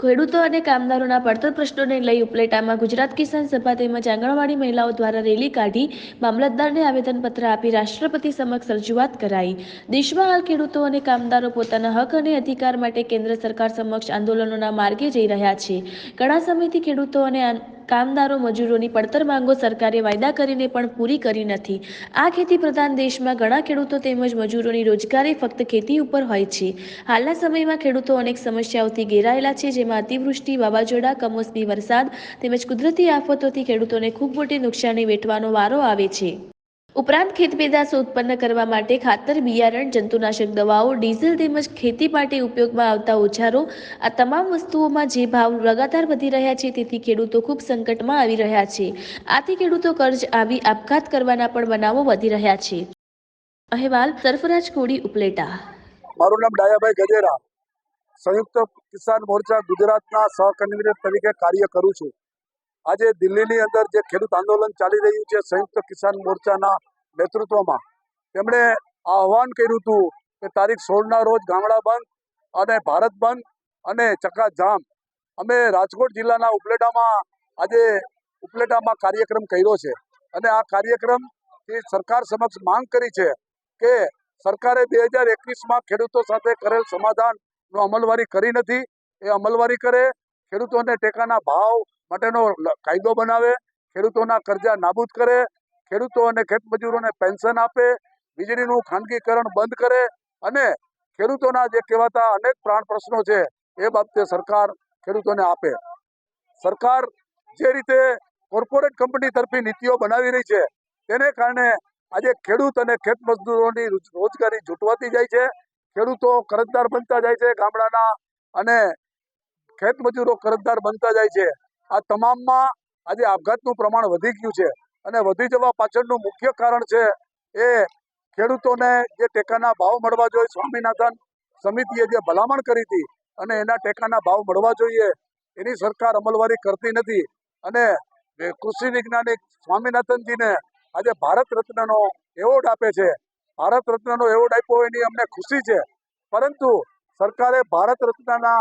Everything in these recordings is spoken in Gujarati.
ખેડૂતો અને કામદારોના પડતર પ્રશ્નોને લઈ ઉપલેટામાં ગુજરાત કિસાન સભા તેમજ આંગણવાડી મહિલાઓ દ્વારા રેલી કાઢી મામલતદારને આવેદનપત્ર આપી રાષ્ટ્રપતિ સમક્ષ રજૂઆત કરાઈ. દેશમાં હાલ ખેડૂતો અને કામદારો પોતાના હક અને અધિકાર માટે કેન્દ્ર સરકાર સમક્ષ આંદોલનોના માર્ગે જઈ રહ્યા છે. ઘણા સમયથી ખેડૂતો અને કામદારો મજૂરોની પડતર માંગો સરકારે વાયદા કરીને પણ પૂરી કરી નથી. આ ખેતી પ્રધાન દેશમાં ઘણા ખેડૂતો તેમજ મજૂરોની રોજગારી ફક્ત ખેતી ઉપર હોય છે. હાલના સમયમાં ખેડૂતો અનેક સમસ્યાઓથી ઘેરાયેલા છે, જેમાં અતિવૃષ્ટિ, વાવાઝોડા, કમોસમી વરસાદ તેમજ કુદરતી આફતોથી ખેડૂતોને ખૂબ મોટી નુકસાની વેઠવાનો વારો આવે છે. ઉપરાંત ખેત પેદાશો ઉત્પન્ન કરવા માટે ખાતર, બિયારણ, જંતુનાશક દવાઓ, ડીઝલ તેમજ ખેતી માટે ઉપયોગમાં આવતા ઓજારો આ તમામ વસ્તુઓમાં જે ભાવ લગાતાર વધી રહ્યા છે તેથી ખેડૂતો ખૂબ સંકટમાં આવી રહ્યા છે. આથી ખેડૂતો કર્જ આવી આપઘાત કરવાના પણ બનાવો વધી રહ્યા છે. અહેવાલ, સરફરાજ કોડી ઉપલેટા. મારું નામ ડાયાભાઈ ગજેરા. સંયુક્ત કિસાન મોરચા ગુજરાતના સહકન્વીનર તરીકે કાર્ય કરું છું. આજે દિલ્હીની અંદર જે ખેડૂત આંદોલન ચાલી રહ્યું છે, સંયુક્ત કિસાન મોરચાના નેતૃત્વમાં. તેમણે આહવાન કર્યું હતું કે તારીખ સોળના રોજ ગામડા બંધ અને ભારત બંધ અને ચક્કાજામ અમે રાજકોટ જિલ્લાના ઉપલેટામાં આજે ઉપલેટામાં કાર્યક્રમ કર્યો છે અને આ કાર્યક્રમ સરકાર સમક્ષ માંગ કરી છે કે સરકારે બે હજાર એકવીસમાં ખેડૂતો સાથે કરેલ સમાધાનનો અમલવારી કરી નથી. એ અમલવારી કરે, ખેડૂતોને ટેકાના ભાવ માટેનો કાયદો બનાવે, ખેડૂતોના કરજા નાબૂદ કરે ખેડૂતો અને ખેતમજૂરોને પેન્શન આપે, વીજળીનું ખાનગીકરણ બંધ કરે અને ખેડૂતોના જે કહેવાતા અનેક પ્રાણ પ્રશ્નો છે એ બાબતે સરકાર ખેડૂતોને આપે. સરકાર જે રીતે કોર્પોરેટ કંપની તરફી નીતિઓ બનાવી રહી છે, તેને કારણે આજે ખેડૂત અને ખેત મજદૂરોની રોજગારી જૂટવાતી જાય છે, ખેડૂતો કરજદાર બનતા જાય છે ગામડાના અને ખેત મજૂરો કરજદાર બનતા જાય છે. આ તમામમાં આજે આપઘાતનું પ્રમાણ વધી ગયું છે. અને વધી જવા પાછળનું મુખ્ય કારણ છે એ ખેડૂતોને જે ટેકાના ભાવ મળવા જોઈએ, સ્વામિનાથન સમિતિએ જે ભલામણ કરી હતી અને એના ટેકાના ભાવ મળવા જોઈએ, એની સરકાર અમલવારી કરતી નથી. અને કૃષિ વૈજ્ઞાનિક સ્વામિનાથનજીને આજે ભારત રત્નનો એવોર્ડ આપે છે. ભારત રત્નનો એવોર્ડ આપ્યો, એની અમને ખુશી છે. પરંતુ સરકારે ભારત રત્નના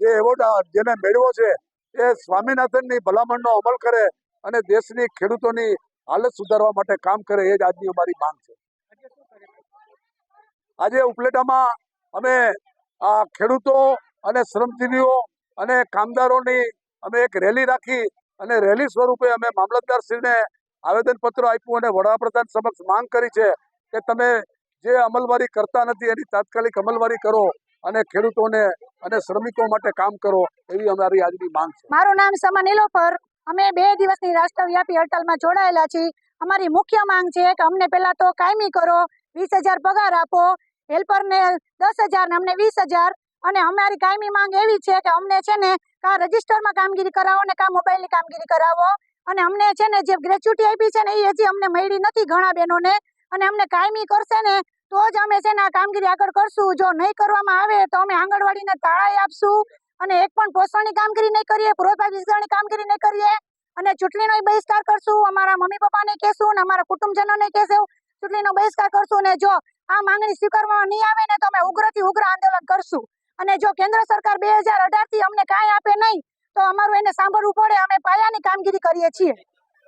જે એવોર્ડ, જેને મેળવ્યો છે, એ સ્વામિનાથનની ભલામણનો અમલ કરે અને દેશની ખેડૂતોની હાલત સુધારવા માટે કામ કરે એ જ આજની અમારી માંગ છે. આજે ઉપલેટામાં અમે આ ખેડૂતો અને શ્રમજીવીઓ અને કામદારોની અમે એક રેલી રાખી અને રેલી સ્વરૂપે અમે મામલતદારશ્રીને આવેદનપત્ર આપ્યું અને વડાપ્રધાન સમક્ષ માંગ કરી છે કે તમે જે અમલવારી કરતા નથી એની તાત્કાલિક અમલવારી કરો અને ખેડૂતોને અને શ્રમિકો માટે કામ કરો એવી અમારી આજની માંગ છે. મારું નામ સમા નીલોફર અમે બે દિવસની રાષ્ટ્રવ્યાપી હડતાલમાં જોડાયેલા છીએ. અમારી મુખ્ય માંગ છે કે અમને પહેલા તો કાયમી કરો, વીસ પગાર આપો, હેલ્પરને દસ ને અમને વીસ અને અમારી કાયમી માંગ એવી છે કે અમને છે ને કા રજિસ્ટરમાં કામગીરી કરાવો ને કા મોબાઈલની કામગીરી કરાવો. અને અમને છે ને જે ગ્રેચ્યુટી આપી છે ને એ હજી અમને મળી નથી ઘણા બહેનોને. અને અમને કાયમી કરશે ને તો જ અમે છે ને આ કામગીરી આગળ કરશું. જો નહીં કરવામાં આવે તો અમે આંગણવાડીને તાળાઈ આપશું. અને એક પણ પોષણની કામગીરી નહીં કરીએ પૂર્વભાગ વિસ્તારની કામગીરી નહીં કરીએ, અને ચૂંટણીનો બહિષ્કાર કરશું, અમારા મમ્મી પપ્પાને કહેશું અને અમારા કુટુંબજનોને કહેશું, ચૂંટણીનો બહિષ્કાર કરશું અને જો આ માંગણી સ્વીકારવામાં નહીં આવે ને તો અમે ઉગ્રથી ઉગ્ર આંદોલન કરશું. અને જો કેન્દ્ર સરકાર બે હજાર અઢારથી અમને કાંઈ આપે નહીં, તો અમારું એને સાંભળવું પડે, અમે પાયાની કામગીરી કરીએ છીએ.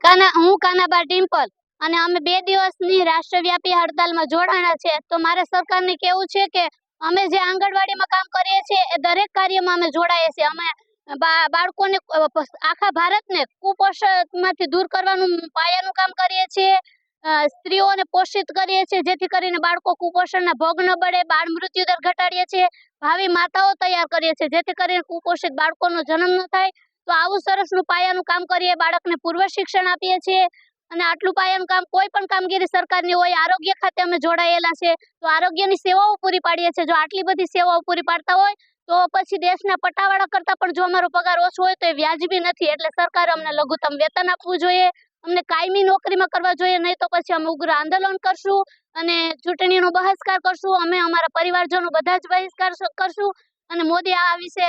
કાના, હું કાનાબા ટિમ્પલ અને અમે બે દિવસની રાષ્ટ્રવ્યાપી હડતાલમાં જોડાણા છે, તો મારે સરકારને કેવું છે કે અમે જે આંગણવાડીમાં કામ કરીએ છીએ, એ દરેક કાર્યમાં અમે જોડાઈએ છીએ. અમે બાળકોને આખા ભારતને કુપોષણમાંથી દૂર કરવાનું પાયાનું કામ કરીએ છીએ. સ્ત્રીઓને પોષિત કરીએ છીએ, જેથી કરીને બાળકો કુપોષણના ભોગ ન બળે બાળ મૃત્યુ દર ઘટાડીએ છીએ. ભાવિ માતાઓ તૈયાર કરીએ છીએ, જેથી કરીને કુપોષિત બાળકોનો જન્મ ન થાય. તો આવું સરસનું પાયાનું કામ કરીએ, બાળકને પૂર્વ શિક્ષણ આપીએ છીએ. અને આટલું પાયાનું કામ કોઈ પણ કામગીરી સરકારની હોય, આરોગ્ય ખાતે અમે જોડાયેલા છે, તો આરોગ્યની સેવાઓ પૂરી પાડીએ છીએ. જો આટલી બધી સેવાઓ પૂરી પાડતા હોય, તો પછી દેશના પટાવાળા કરતાં પણ જો અમારો પગાર ઓછો હોય, તો એ વ્યાજબી નથી. એટલે સરકારે અમને લઘુત્તમ વેતન આપવું જોઈએ, અમને કાયમી નોકરીમાં કરવા જોઈએ, નહીં તો પછી અમે ઉગ્ર આંદોલન કરશું અને ચૂંટણીનો બહિષ્કાર કરશું. અમે અમારા પરિવારજનો બધા જ બહિષ્કાર કરશું અને મોદી આ વિશે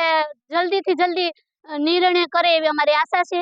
જલ્દીથી જલ્દી નિર્ણય કરે એવી અમારી આશા છે.